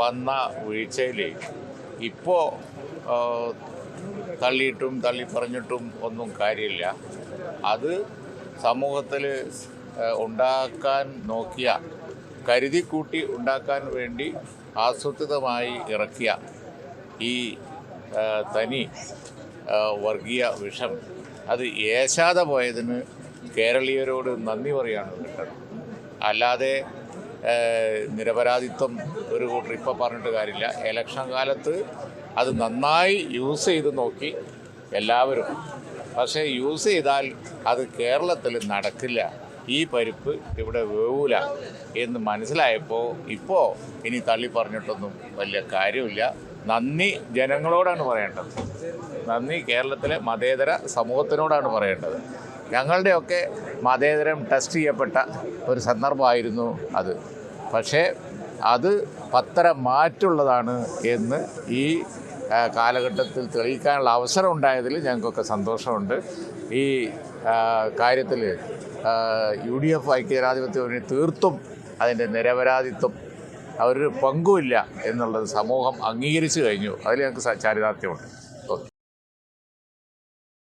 വന്ന വീഴ്ചയിൽ ഇപ്പോൾ തള്ളിയിട്ടും തള്ളി പറഞ്ഞിട്ടും ഒന്നും കാര്യമില്ല. അത് സമൂഹത്തിൽ ഉണ്ടാക്കാൻ നോക്കിയ കരുതിക്കൂട്ടി ഉണ്ടാക്കാൻ വേണ്ടി ആസൂത്രിതമായി ഇറക്കിയ ഈ തനി വർഗീയ വിഷം. അത് ഏശാതെ പോയതിന് കേരളീയരോട് നന്ദി പറയാണ് കേട്ടത് അല്ലാതെ നിരപരാധിത്വം ഒരു കൂട്ടർ ഇപ്പോൾ പറഞ്ഞിട്ട് കാര്യമില്ല. ഇലക്ഷൻ കാലത്ത് അത് നന്നായി യൂസ് ചെയ്ത് നോക്കി എല്ലാവരും. പക്ഷേ യൂസ് ചെയ്താൽ അത് കേരളത്തിൽ നടക്കില്ല. ഈ പരിപ്പ് ഇവിടെ വേവൂല എന്ന് മനസ്സിലായപ്പോൾ ഇപ്പോൾ ഇനി തള്ളി പറഞ്ഞിട്ടൊന്നും വലിയ കാര്യമില്ല. നന്ദി ജനങ്ങളോടാണ് പറയേണ്ടത്. നന്ദി കേരളത്തിലെ മതേതര സമൂഹത്തിനോടാണ് പറയേണ്ടത്. ഞങ്ങളുടെയൊക്കെ മതേതരം ടെസ്റ്റ് ചെയ്യപ്പെട്ട ഒരു സന്ദർഭമായിരുന്നു അത്. പക്ഷേ അത് പത്തര മാറ്റുള്ളതാണ് എന്ന് ഈ കാലഘട്ടത്തിൽ തെളിയിക്കാനുള്ള അവസരം ഉണ്ടായതിൽ ഞങ്ങൾക്കൊക്കെ സന്തോഷമുണ്ട്. ഈ കാര്യത്തിൽ യു ഡി എഫ് ഐക്യജനാധിപത്യം തീർത്തും അതിന്റെ നിരപരാധിത്വം അവരൊരു പങ്കുമില്ല എന്നുള്ളത് സമൂഹം അംഗീകരിച്ചു കഴിഞ്ഞു. അതിൽ ഞങ്ങൾക്ക് ചാരിതാർത്ഥ്യമുണ്ട്.